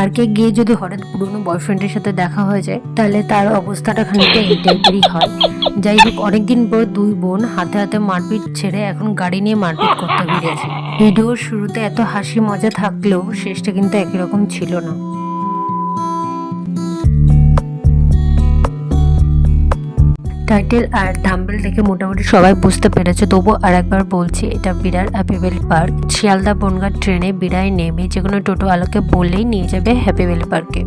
পার্কে গিয়ে যদি হঠাৎ পুরনো বয়ফ্রেন্ডের সাথে দেখা হয়ে যায়, তাহলে তার অবস্থাটা খানিকটা এই টাইপেরই হয়। যাই হোক, অনেকদিন পর দুই বোন হাতে হাতে মারপিট ছেড়ে এখন গাড়ি নিয়ে মারপিট করতে বেরিয়েছে। ভিডিওর শুরুতে এত হাসি মজা থাকলেও শেষটা কিন্তু একই রকম ছিল না। টাইটেল আর থাম্বেল দেখে মোটামুটি সবাই বুঝতে পেরেছে। তবু আর একবার বলছি, এটা বিরার happy valley park Sealdah Bongaon ট্রেনে বিড়ায় নেমে যে কোনো টোটো আলোকে বললেই নিয়ে যাবে হ্যাপি ভ্যালি পার্কে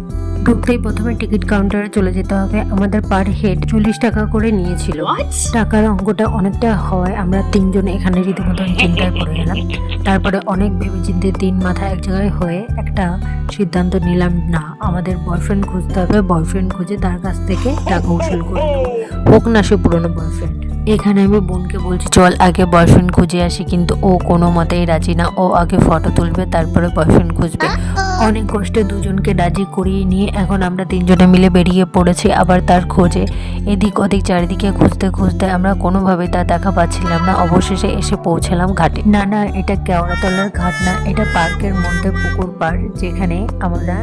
ঢুকতেই প্রথমে টিকিট কাউন্টারে চলে যেতে হবে। আমাদের পার হেড চল্লিশ টাকা করে নিয়েছিল। টাকার অঙ্কটা অনেকটা হয় আমরা তিনজন এখানে রীতিমতো চিন্তায় পড়ে গেলাম। তারপরে অনেক ভেবে চিন্তে তিন মাথা এক জায়গায় হয়ে একটা সিদ্ধান্ত নিলাম না আমাদের বয়ফ্রেন্ড খুঁজতে হবে। বয়ফ্রেন্ড খুঁজে তার কাছ থেকে টাকা উসুল করে হোক না সে পুরনো বয়ফ্রেন্ড এখানে আমি বোনকে বলছি চল আগে বয়ফ্রেন্ড খুঁজে আসি। কিন্তু ও কোনো মতেই রাজি না। ও আগে ফটো তুলবে তারপরে বয়ফ্রেন্ড খুঁজবে। অনেক কষ্টে দুজনকে রাজি করিয়ে নিয়ে এখন আমরা তিনজনে মিলে বেরিয়ে পড়েছি আবার তার খোঁজে। এদিক ওদিক চারিদিকে খুঁজতে খুঁজতে আমরা কোনোভাবেই তা দেখা পাচ্ছিলাম না। অবশেষে এসে পৌঁছালাম ঘাটে। না না, এটা কেওড়াতলার ঘাট না, এটা পার্কের মধ্যে পুকুর পাড় যেখানে আমরা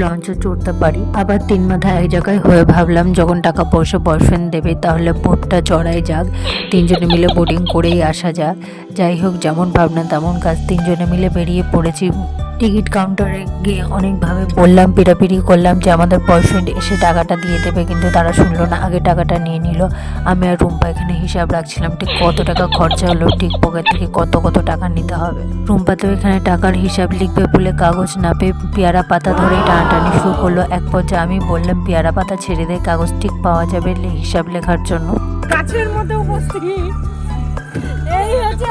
লঞ্চে চড়তে পারি। আবার তিন মাথা এক জায়গায় হয়ে ভাবলাম, যখন টাকা পয়সা বয়ফ্রেন্ড দেবে, তাহলে বোটটা চড়াই যাক। তিনজনে মিলে বোটিং করেই আসা যাক। যাই হোক, যেমন ভাবনা তেমন কাজ। তিনজনে মিলে বেরিয়ে পড়েছি টিকিট কাউন্টারে গিয়ে অনেকভাবে বললাম, পিড়াপিড়ি করলাম যে আমাদের বয়ফ্রেন্ড এসে টাকাটা দিয়ে দেবে, কিন্তু তারা শুনলো না, আগে টাকাটা নিয়ে নিল। আমি আর রুম্পা এখানে হিসাব রাখছিলাম, ঠিক কত টাকা খরচা হলো, ঠিক পকেট থেকে কত কত টাকা নিতে হবে। রুম্পা তো এখানে টাকার হিসাব লিখবে বলে কাগজ না পেয়ে পেয়ারা পাতা ধরে টানাটানি শুরু করল। এক পর্যায়ে আমি বললাম, পেয়ারা পাতা ছেড়ে দেয় কাগজ ঠিক পাওয়া যাবে হিসাব লেখার জন্য। কাছের মধ্যে উপস্থিত। এই হচ্ছে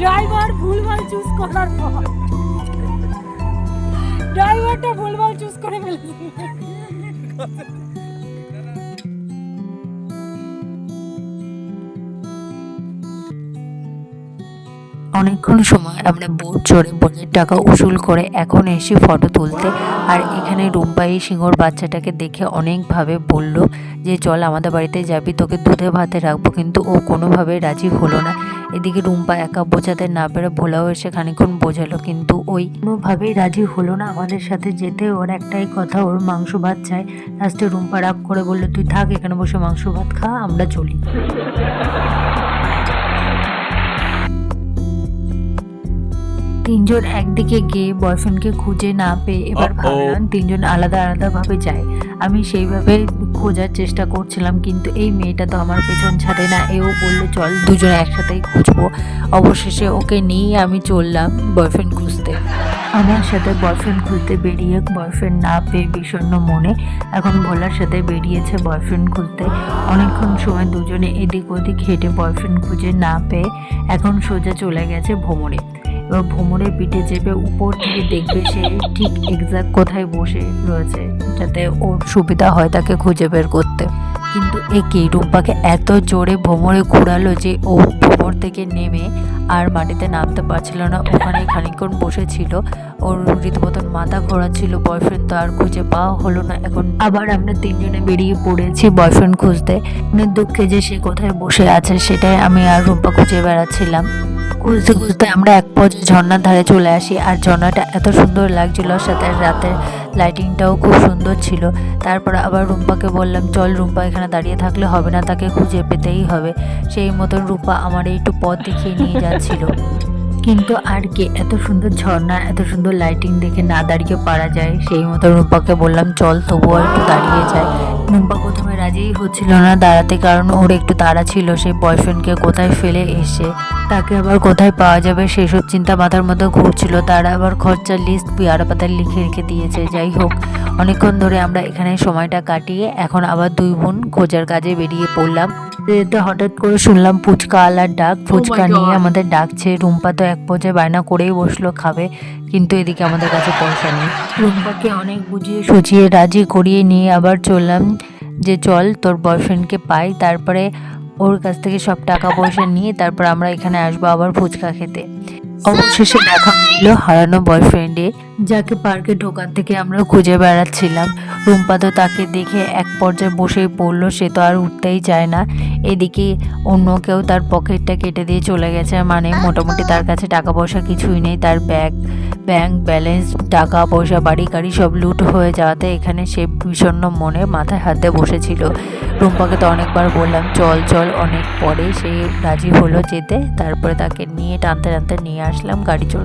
ড্রাইভার ভুলভাল চুজ করার পর। ড্রাইভারটা ভুলভাল চুজ করে ফেলেছে। অনেকক্ষণ সময় আমরা বোট চড়ে বোনের টাকা উসুল করে এখন এসে ফটো তুলতে আর এখানে রুম্পাই সিংহর বাচ্চাটাকে দেখে অনেকভাবে বলল যে, চল আমাদের বাড়িতে যাবি, তোকে দুধে ভাতে রাখব। কিন্তু ও কোনোভাবে রাজি হলো না। এদিকে রুম্পা একা বোঝাতে না পেরে ভোলাও এসে খানিক্ষণ বোঝালো, কিন্তু ওই কোনোভাবেই রাজি হলো না। আমাদের সাথে যেতে ওর একটাই কথা, ওর মাংস ভাত চায় লাস্টে রুম্পা রাগ করে বলল, তুই থাক, এখানে বসে মাংস ভাত খা, আমরা চলি। তিনজন একদিকে গিয়ে বয়ফ্রেন্ডকে খুঁজে না পেয়ে এবার ভাবলাম তিনজন আলাদা আলাদা ভাবে যায়। আমি সেইভাবে খোঁজার চেষ্টা করছিলাম কিন্তু এই মেয়েটা তো আমার পেছন ছাড়ে না। এও বলল চল দুজনে একসাথেই খুঁজবো। অবশেষে ওকে নিয়ে আমি চললাম বয়ফ্রেন্ড খুঁজতে। আমার সাথে বয়ফ্রেন্ড খুঁজতে বেরিয়ে বয়ফ্রেন্ড না পেয়ে বিষণ্ণ মনে এখন ভোলার সাথে বেরিয়েছে বয়ফ্রেন্ড খুঁজতে। অনেকক্ষণ সময় দুজনে এদিক ওদিক হেঁটে বয়ফ্রেন্ড খুঁজে না পেয়ে এখন সোজা চলে গেছে ভ্রমণে। ভ্রমণের পিঠে চেপে উপর থেকে দেখবে সে ঠিক এক্সাক্ট কোথায় বসে রয়েছে, যাতে ওর সুবিধা হয় তাকে খুঁজে বের করতে। কিন্তু এ কি রুম্পাকে এত জোরে ভ্রমণে ঘুরালো যে ও ভ্রমর থেকে নেমে আর মাটিতে নামতে পারছিল না। ওখানে খানিকক্ষণ বসেছিল। ওর রীতিমতন মাথা ঘোরাচ্ছিল বয়ফ্রেন্ড তো আর খুঁজে পাওয়া হলো না। এখন আবার আমরা তিনজনে বেরিয়ে পড়েছি বয়ফ্রেন্ড খুঁজতে। দুঃখে যে সে কোথায় বসে আছে, সেটাই আমি আর রুম্পা খুঁজে বেড়াচ্ছিলাম। খুঁজতে খুঁজতে আমরা এক পর্যায়ে ঝর্ণার ধারে চলে আসি। আর ঝর্ণাটা এত সুন্দর লাগছিল, সাথে রাতের লাইটিংটাও খুব সুন্দর ছিল। তারপর আবার রুম্পাকে বললাম, চল রুম্পা এখানে দাঁড়িয়ে থাকলে হবে না, তাকে খুঁজে পেতেই হবে। সেই মতন রূপা আমার একটু পথ দেখিয়ে নিয়ে যাচ্ছিল। কিন্তু আর কি, এত সুন্দর ঝর্ণা, এত সুন্দর লাইটিং দেখে না দাঁড়িয়ে পারা যায়। সেই মতো রুম্পাকে বললাম, চল, তবুও একটু দাঁড়িয়ে যায় রুম্পা প্রথমে রাজিই হচ্ছিল না দাঁড়াতে, কারণ ওর একটু তাড়া ছিল, সেই বয়ফ্রেন্ডকে কোথায় ফেলে এসে। তাকে আবার কোথায় পাওয়া যাবে সেসব চিন্তা মাথার মধ্যে ঘুরছিল। তারা আবার খরচার লিস্ট পেয়ারা পাতায় লিখে রেখে দিয়েছে। যাই হোক, অনেকক্ষণ ধরে আমরা এখানে সময়টা কাটিয়ে এখন আবার দুই বোন খোঁজার কাজে বেরিয়ে পড়লাম। যেতে হঠাৎ করে শুনলাম ফুচকা আলার ডাক ফুচকা নিয়ে আমাদের ডাকছে। রুম্পা তো এক পর্যায়ে বায়না করেই বসল খাবে। কিন্তু এদিকে আমাদের কাছে পয়সা নেই। রুম্পাকে অনেক বুঝিয়ে সুঝিয়ে রাজি করিয়ে নিয়ে আবার চললাম যে চল তোর বয়ফ্রেন্ডকে পাই। তারপরে ওর কাছ থেকে সব টাকা পয়সা নিয়ে তারপর আমরা এখানে আসব আবার ফুচকা খেতে। অবশেষে দেখা মিলল হারানো বয়ফ্রেন্ডে যাকে পার্কে ঢোকার থেকে আমরা খুঁজে বেড়াচ্ছিলাম। রুম্পা তো তাকে দেখে এক পর্যায়ে বসেই পড়ল সে তো আর উঠতেই চায় না। এদিকে অন্য কেউ তার পকেটটা কেটে দিয়ে চলে গেছে মানে মোটামুটি তার কাছে টাকা পয়সা কিছুই নেই, তার ব্যাগ ব্যাংক ব্যালেন্স টাকা পয়সা বাড়ি গাড়ি সব লুট হয়ে যাওয়াতে এখানে সে বিষণ্ণ মনে মাথায় হাত বসেছিল। রুম্পাকে তো অনেকবার বললাম চল চল। অনেক পরে সে রাজি হলো যেতে। তারপরে তাকে নিয়ে টানতে টানতে নিয়ে আসলাম গাড়ি go.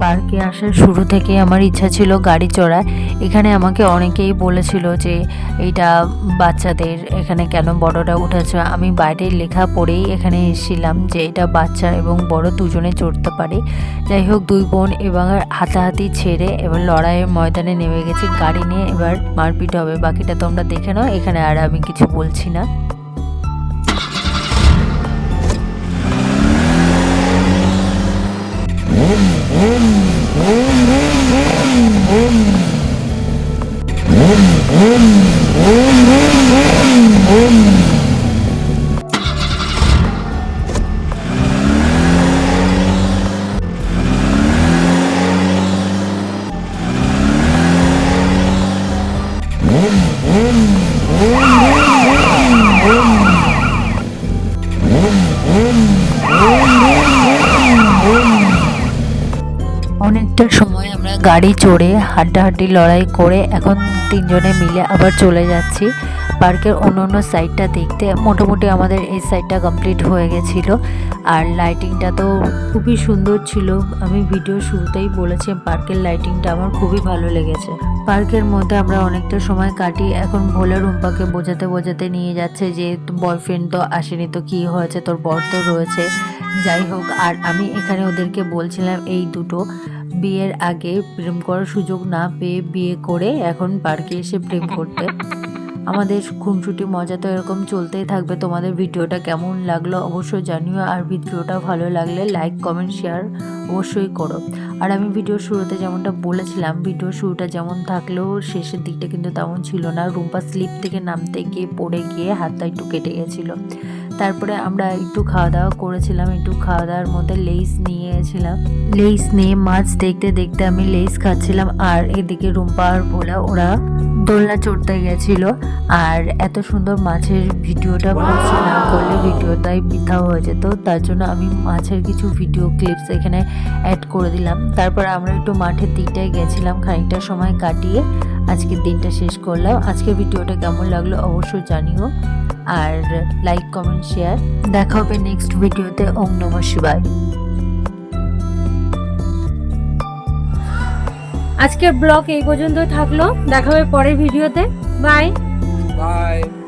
পার্কে আসার শুরু থেকে আমার ইচ্ছা ছিল গাড়ি চড়ায় এখানে আমাকে অনেকেই বলেছিল যে এইটা বাচ্চাদের এখানে কেন বড়রা উঠেছে? আমি বাইরে লেখা পড়েই এখানে এসেছিলাম যে এটা বাচ্চা এবং বড় দুজনে চড়তে পারে। যাই হোক দুই বোন এবার হাতাহাতি ছেড়ে এবার লড়াইয়ের ময়দানে নেমে গেছি। গাড়ি নিয়ে এবার মারপিট হবে। বাকিটা তোমরা দেখে নাও। এখানে আর আমি কিছু বলছি না অনেকটা গাড়ি চড়ে হাড্ডাহাড্ডি লড়াই করে এখন তিনজনে মিলে আবার চলে যাচ্ছি। পার্কের অন্য অন্য সাইডটা দেখতে মোটামুটি আমাদের এই সাইডটা কমপ্লিট হয়ে গেছিল। আর লাইটিংটা তো খুবই সুন্দর ছিল। আমি ভিডিও শুরুতেই বলেছি, পার্কের লাইটিংটা আমার খুবই ভালো লেগেছে। পার্কের মধ্যে আমরা অনেকটা সময় কাটি এখন ভোলা রুম্পাকে বোঝাতে বোঝাতে নিয়ে যাচ্ছে যে, বয়ফ্রেন্ড তো আসেনি তো কি হয়েছে? তোর বর তো রয়েছে। যাই হোক, আর আমি এখানে ওদেরকে বলছিলাম, এই দুটো বিয়ের আগে প্রেম করার সুযোগ না পেয়ে বিয়ে করে এখন পার্কে এসে প্রেম করতে। আমাদের খুনসুটি মজা তো এরকম চলতেই থাকবে। তোমাদের ভিডিওটা কেমন লাগল অবশ্যই জানিও। আর ভিডিওটা ভালো লাগলে লাইক কমেন্ট শেয়ার অবশ্যই করো। আর আমি ভিডিও শুরুতে যেমনটা বলেছিলাম, ভিডিও শুরুটা যেমন থাকলেও শেষের দিকটা কিন্তু তেমন ছিল না। রুম্পা স্লিপ থেকে নামতে গিয়ে পড়ে গিয়ে হাতটা একটু কেটে গেছিল। তারপরে আমরা একটু খাওয়া দাওয়া করেছিলাম একটু খাওয়া দাওয়ার মধ্যে লেইস নিয়েছিলাম। লেইস নিয়ে মাছ দেখতে দেখতে আমি লেইস খাচ্ছিলাম আর এদিকে রুম্পা আর ভোলা ওরা দোলনা চড়তে গেছিল। আর এত সুন্দর মাছের ভিডিওটা করছি না করলে ভিডিওটাই বৃথা হয়ে যেত। তার জন্য আমি মাছের কিছু ভিডিও ক্লিপস এখানে অ্যাড করে দিলাম। তারপর আমরা একটু মাঠের দিকটায় গেছিলাম খানিকটা সময় কাটিয়ে। আজকের দিনটা শেষ করলাম। আজকের ভিডিওটা কেমন লাগল অবশ্যই জানিও। আর লাইক কমেন্ট শেয়ার দেখা হবে নেক্সট ভিডিওতে। ওম নম শিবাই আজকের ব্লগ এই পর্যন্ত থাকল। দেখা হবে পরের ভিডিওতে। Bye Bye.